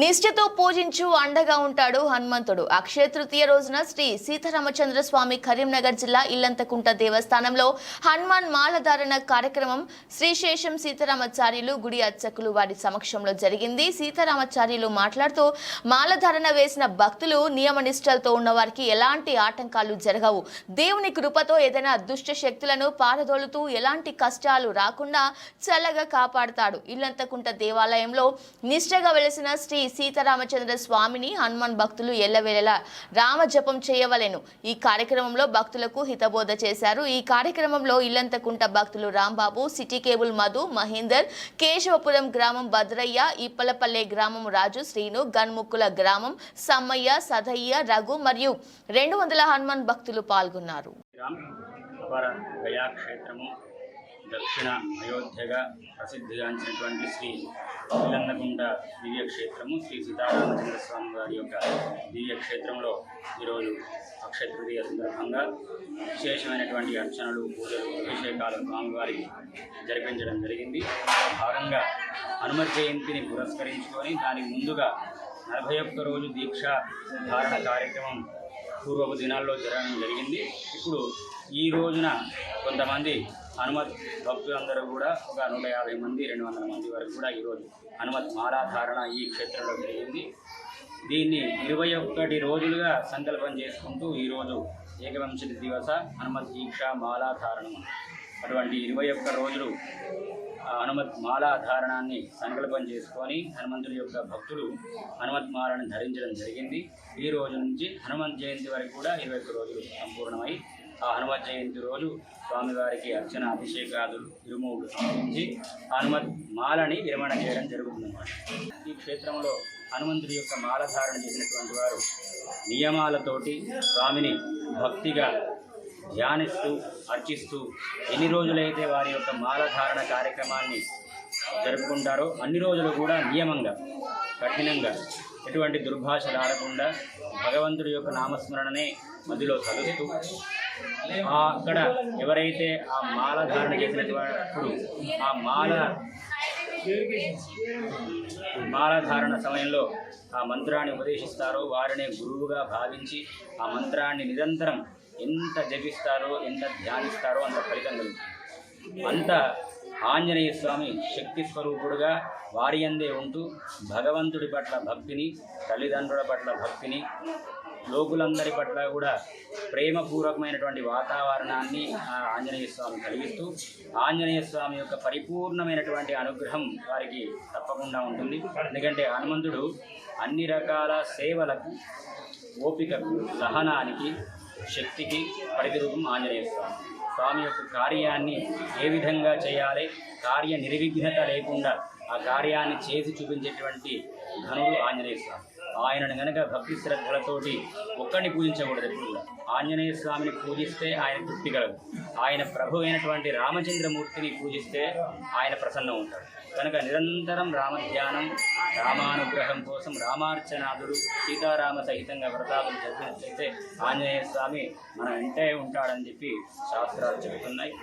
నిష్ఠతో పూజించు అండగా ఉంటాడు హనుమంతుడు. అక్షయ తృతీయ రోజున శ్రీ సీతారామచంద్ర స్వామి కరీంనగర్ జిల్లా ఇల్లంతకుంట దేవస్థానంలో హనుమాన్ మాలధారణ కార్యక్రమం శ్రీశేషం సీతారామచార్యులు గుడి అర్చకులు వారి సమక్షంలో జరిగింది. సీతారామచార్యులు మాట్లాడుతూ మాలధారణ వేసిన భక్తులు నియమ నిష్టలతో ఉన్న వారికి ఎలాంటి ఆటంకాలు జరగవు. దేవుని కృపతో ఏదైనా దుష్ట శక్తులను పారదోలుతూ ఎలాంటి కష్టాలు రాకుండా చల్లగా కాపాడుతాడు. ఇల్లంతకుంట దేవాలయంలో నిష్ఠగా వెలిసిన శ్రీ సీతారామచంద్ర స్వామిని హనుమాన్ భక్తులు ఎల్లవేళలా రామజపం చేయవలెను. ఈ కార్యక్రమంలో భక్తులకు హితబోధ చేశారు. ఈ కార్యక్రమంలో ఇల్లంతకుంట భక్తులు రాంబాబు సిటీ కేబుల్ మధు మహేందర్ కేశవపురం గ్రామం భద్రయ్య ఇప్పలపల్లె గ్రామం రాజు శ్రీను గన్ముక్కుల గ్రామం సమ్మయ్య సదయ్య రఘు మరియు రెండు వందల హనుమాన్ భక్తులు పాల్గొన్నారు. దక్షిణ అయోధ్యగా ప్రసిద్ధిగాంచినటువంటి శ్రీ ఇలందకుంట దివ్యక్షేత్రము శ్రీ సీతారామచంద్ర స్వామి వారి యొక్క దివ్యక్షేత్రంలో ఈరోజు అక్షతృతీయ సందర్భంగా విశేషమైనటువంటి అర్చనలు పూజలు అభిషేకాలు స్వామివారికి జరిపించడం జరిగింది. భాగంగా హనుమ జయంతిని పురస్కరించుకొని దానికి ముందుగా నలభై ఒక్క రోజు దీక్ష ధారణ కార్యక్రమం పూర్వపు దినాల్లో జరగడం జరిగింది. ఇప్పుడు ఈ రోజున కొంతమంది హనుమత్ భక్తులందరూ కూడా ఒక నూట యాభై మంది రెండు వందల మంది వరకు కూడా ఈరోజు హనుమత్ మాలాధారణ ఈ క్షేత్రంలో జరిగింది. దీన్ని ఇరవై ఒక్కటి రోజులుగా సంకల్పం చేసుకుంటూ ఈరోజు ఏకవంశతి దివస హనుమత్ దీక్ష మాలాధారణం. అటువంటి ఇరవై ఒక్క రోజులు ఆ హనుమత్ మాలాధారణాన్ని సంకల్పం చేసుకొని హనుమంతుడి యొక్క భక్తులు హనుమత్ మాలను ధరించడం జరిగింది. ఈ రోజు నుంచి హనుమంత్ జయంతి వరకు కూడా ఇరవై ఒక్క రోజులు సంపూర్ణమై ఆ హనుమత్ జయంతి రోజు స్వామివారికి అర్చన అభిషేకాదులు ఇరుమూడు సమర్పించి హనుమత్ మాలని విరమణ చేయడం జరుగుతుందన్నమాట. ఈ క్షేత్రంలో హనుమంతుడి యొక్క మాల ధారణ చేసినటువంటి వారు నియమాలతోటి స్వామిని భక్తిగా ధ్యానిస్తూ అర్చిస్తూ ఎన్ని రోజులైతే వారి యొక్క మాలధారణ కార్యక్రమాన్ని జరుపుకుంటారో అన్ని రోజులు కూడా నియమంగా కఠినంగా ఎటువంటి దుర్భాషలు ఆడకుండా భగవంతుడి యొక్క నామస్మరణనే మధ్యలో చదువుతూ అక్కడ ఎవరైతే ఆ మాల ధారణ చేసినప్పుడు ఆ మాల మాలధారణ సమయంలో ఆ మంత్రాన్ని ఉపదేశిస్తారో వారిని గురువుగా భావించి ఆ మంత్రాన్ని నిరంతరం ఎంత జపిస్తారో ఎంత ధ్యానిస్తారో అంత ఫలితం కలుగుతుంది. అంత ఆంజనేయ స్వామి శక్తి స్వరూపుడుగా వారి అందే ఉంటూ భగవంతుడి పట్ల భక్తిని తల్లిదండ్రుల పట్ల భక్తిని లోకులందరి పట్ల కూడా ప్రేమపూర్వకమైనటువంటి వాతావరణాన్ని ఆ ఆంజనేయ స్వామి కలిగిస్తూ ఆంజనేయ స్వామి యొక్క పరిపూర్ణమైనటువంటి అనుగ్రహం వారికి తప్పకుండా ఉంటుంది. ఎందుకంటే హనుమంతుడు అన్ని రకాల సేవలకు ఓపికకు సహనానికి శక్తికి ప్రతిరూపం ఆంజనేయ స్వామి. స్వామి యొక్క కార్యాన్ని ఏ విధంగా చేయాలి కార్య నిర్విఘ్నత లేకుండా ఆ కార్యాన్ని చేసి చూపించేటువంటి ధనుడు ఆంజనేయ స్వామి. ఆయనను గనక భక్తి శ్రద్ధలతోటి ఒక్కడిని పూజించకూడదు ఎప్పుడు కూడా. ఆంజనేయ స్వామిని పూజిస్తే ఆయన తృప్తి కలదు. ఆయన ప్రభు అయినటువంటి రామచంద్రమూర్తిని పూజిస్తే ఆయన ప్రసన్నం ఉంటాడు. కనుక నిరంతరం రామధ్యానం రామానుగ్రహం కోసం రామార్చనాథుడు సీతారామ సహితంగా వ్రతాలు జరిగినట్లయితే ఆంజనేయ స్వామి మన వెంటే ఉంటాడని చెప్పి శాస్త్రాలు చెబుతున్నాయి.